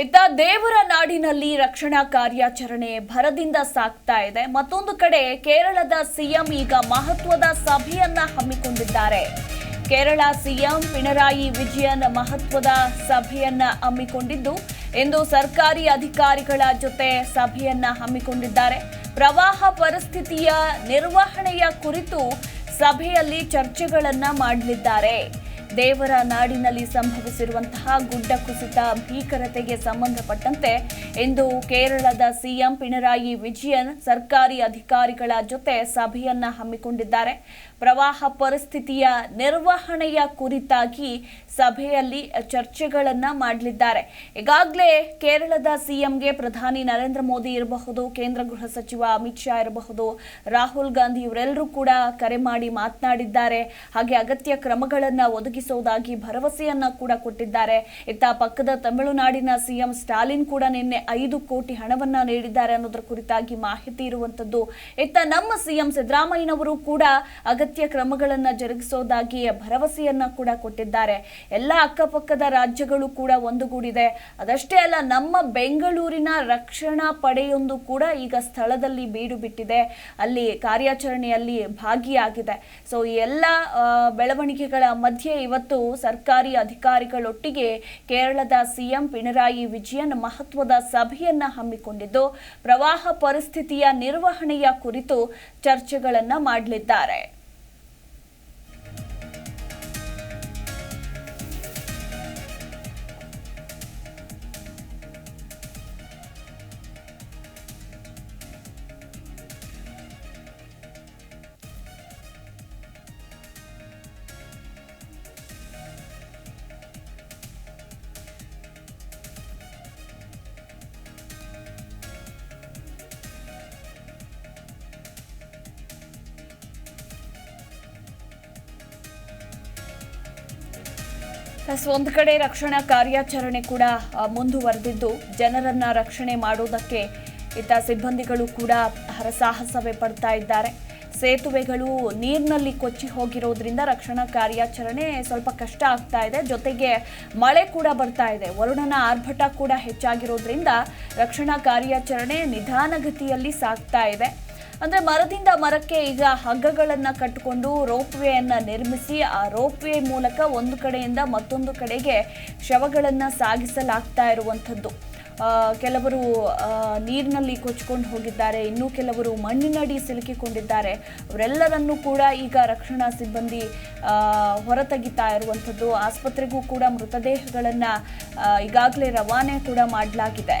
ಇತ್ತ ದೇವರ ನಾಡಿನಲ್ಲಿ ರಕ್ಷಣಾ ಕಾರ್ಯಾಚರಣೆ ಭರದಿಂದ ಸಾಗ್ತಾ ಇದೆ. ಮತ್ತೊಂದು ಕಡೆ ಕೇರಳದ ಸಿಎಂ ಈಗ ಮಹತ್ವದ ಸಭೆಯನ್ನ ಹಮ್ಮಿಕೊಂಡಿದ್ದಾರೆ. ಕೇರಳ ಸಿಎಂ ಪಿಣರಾಯಿ ವಿಜಯನ್ ಮಹತ್ವದ ಸಭೆಯನ್ನ ಹಮ್ಮಿಕೊಂಡಿದ್ದು, ಇಂದು ಸರ್ಕಾರಿ ಅಧಿಕಾರಿಗಳ ಜೊತೆ ಸಭೆಯನ್ನ ಹಮ್ಮಿಕೊಂಡಿದ್ದಾರೆ. ಪ್ರವಾಹ ಪರಿಸ್ಥಿತಿಯ ನಿರ್ವಹಣೆಯ ಕುರಿತು ಸಭೆಯಲ್ಲಿ ಚರ್ಚೆಗಳನ್ನ ಮಾಡಲಿದ್ದಾರೆ. ದೇವರ ನಾಡಿನಲ್ಲಿ ಸಂಭವಿಸಿರುವಂತಹ ಗುಡ್ಡ ಕುಸಿತ, ಭೀಕರತೆಗೆ ಸಂಬಂಧಪಟ್ಟಂತೆ ಇಂದು ಕೇರಳದ ಸಿಎಂ ಪಿಣರಾಯಿ ವಿಜಯನ್ ಸರ್ಕಾರಿ ಅಧಿಕಾರಿಗಳ ಜೊತೆ ಸಭೆಯನ್ನ ಹಮ್ಮಿಕೊಂಡಿದ್ದಾರೆ. ಪ್ರವಾಹ ಪರಿಸ್ಥಿತಿಯ ನಿರ್ವಹಣೆಯ ಕುರಿತಾಗಿ ಸಭೆಯಲ್ಲಿ ಚರ್ಚೆಗಳನ್ನ ಮಾಡಲಿದ್ದಾರೆ. ಈಗಾಗಲೇ ಕೇರಳದ ಸಿಎಂಗೆ ಪ್ರಧಾನಿ ನರೇಂದ್ರ ಮೋದಿ ಇರಬಹುದು, ಕೇಂದ್ರ ಗೃಹ ಸಚಿವ ಅಮಿತ್ ಶಾ ಇರಬಹುದು, ರಾಹುಲ್ ಗಾಂಧಿ ಇವರೆಲ್ಲರೂ ಕೂಡ ಕರೆ ಮಾಡಿ ಮಾತನಾಡಿದ್ದಾರೆ. ಹಾಗೆ ಅಗತ್ಯ ಕ್ರಮಗಳನ್ನ ಒದಗಿಸೋದಾಗಿ ಭರವಸೆಯನ್ನ ಕೂಡ ಕೊಟ್ಟಿದ್ದಾರೆ. ಇತ್ತ ಪಕ್ಕದ ತಮಿಳುನಾಡಿನ ಸಿಎಂ ಸ್ಟಾಲಿನ್ ಕೂಡ ನಿನ್ನೆ ಐದು ಕೋಟಿ ಹಣವನ್ನ ನೀಡಿದ್ದಾರೆ ಅನ್ನೋದರ ಕುರಿತಾಗಿ ಮಾಹಿತಿ ಇರುವಂತದ್ದು. ಇತ್ತ ನಮ್ಮ ಸಿಎಂ ಸಿದ್ದರಾಮಯ್ಯನವರು ಕೂಡ ಅಗತ್ಯ ಕ್ರಮಗಳನ್ನ ಜರುಗಿಸೋದಾಗಿ ಭರವಸೆಯನ್ನ ಕೂಡ ಕೊಟ್ಟಿದ್ದಾರೆ. ಎಲ್ಲ ಅಕ್ಕಪಕ್ಕದ ರಾಜ್ಯಗಳು ಕೂಡ ಒಂದುಗೂಡಿದೆ. ಅದಷ್ಟೇ ಅಲ್ಲ, ನಮ್ಮ ಬೆಂಗಳೂರಿನ ರಕ್ಷಣಾ ಪಡೆಯೊಂದು ಕೂಡ ಈಗ ಸ್ಥಳದಲ್ಲಿ ಬೀಡು ಬಿಟ್ಟಿದೆ. ಅಲ್ಲಿ ಕಾರ್ಯಾಚರಣೆಯಲ್ಲಿ ಭಾಗಿಯಾಗಿದೆ. ಸೊ ಈ ಎಲ್ಲ ಬೆಳವಣಿಗೆಗಳ ಮಧ್ಯೆ ಇವತ್ತು ಸರ್ಕಾರಿ ಅಧಿಕಾರಿಗಳೊಟ್ಟಿಗೆ ಕೇರಳದ ಸಿಎಂ ಪಿಣರಾಯಿ ವಿಜಯನ್ ಮಹತ್ವದ ಸಭೆಯನ್ನ ಹಮ್ಮಿಕೊಂಡಿದ್ದು, ಪ್ರವಾಹ ಪರಿಸ್ಥಿತಿಯ ನಿರ್ವಹಣೆಯ ಕುರಿತು ಚರ್ಚೆಗಳನ್ನ ಮಾಡಲಿದ್ದಾರೆ. ಒಂದು ಕಡೆ ರಕ್ಷಣಾ ಕಾರ್ಯಾಚರಣೆ ಕೂಡ ಮುಂದುವರೆದಿದ್ದು. ಜನರನ್ನ ರಕ್ಷಣೆ ಮಾಡುವುದಕ್ಕೆ ಇತ್ತ ಸಿಬ್ಬಂದಿಗಳು ಕೂಡ ಹರಸಾಹಸವೇ ಪಡ್ತಾ ಇದ್ದಾರೆ. ಸೇತುವೆಗಳು ನೀರಿನಲ್ಲಿ ಕೊಚ್ಚಿ ಹೋಗಿರೋದ್ರಿಂದ ರಕ್ಷಣಾ ಕಾರ್ಯಾಚರಣೆ ಸ್ವಲ್ಪ ಕಷ್ಟ ಆಗ್ತಾ ಇದೆ. ಜೊತೆಗೆ ಮಳೆ ಕೂಡ ಬರ್ತಾ ಇದೆ. ವರುಣನ ಆರ್ಭಟ ಕೂಡ ಹೆಚ್ಚಾಗಿರೋದ್ರಿಂದ ರಕ್ಷಣಾ ಕಾರ್ಯಾಚರಣೆ ನಿಧಾನಗತಿಯಲ್ಲಿ ಸಾಗ್ತಾ ಇದೆ. ಅಂದ್ರೆ ಮರದಿಂದ ಮರಕ್ಕೆ ಈಗ ಹಗ್ಗಗಳನ್ನ ಕಟ್ಟಿಕೊಂಡು ರೋಪ್ವೇಯನ್ನ ನಿರ್ಮಿಸಿ, ಆ ರೋಪ್ ವೇ ಮೂಲಕ ಒಂದು ಕಡೆಯಿಂದ ಮತ್ತೊಂದು ಕಡೆಗೆ ಶವಗಳನ್ನ ಸಾಗಿಸಲಾಗ್ತಾ ಇರುವಂಥದ್ದು. ಕೆಲವರು ನೀರಿನಲ್ಲಿ ಕೊಚ್ಕೊಂಡು ಹೋಗಿದ್ದಾರೆ. ಇನ್ನೂ ಕೆಲವರು ಮಣ್ಣಿನಡಿ ಸಿಲುಕಿಕೊಂಡಿದ್ದಾರೆ. ಅವರೆಲ್ಲರನ್ನೂ ಕೂಡ ಈಗ ರಕ್ಷಣಾ ಸಿಬ್ಬಂದಿ ಹೊರತೆಗಿತಾ ಇರುವಂಥದ್ದು. ಆಸ್ಪತ್ರೆಗೂ ಕೂಡ ಮೃತದೇಹಗಳನ್ನು ಈಗಾಗಲೇ ರವಾನೆ ಕೂಡ ಮಾಡಲಾಗಿದೆ.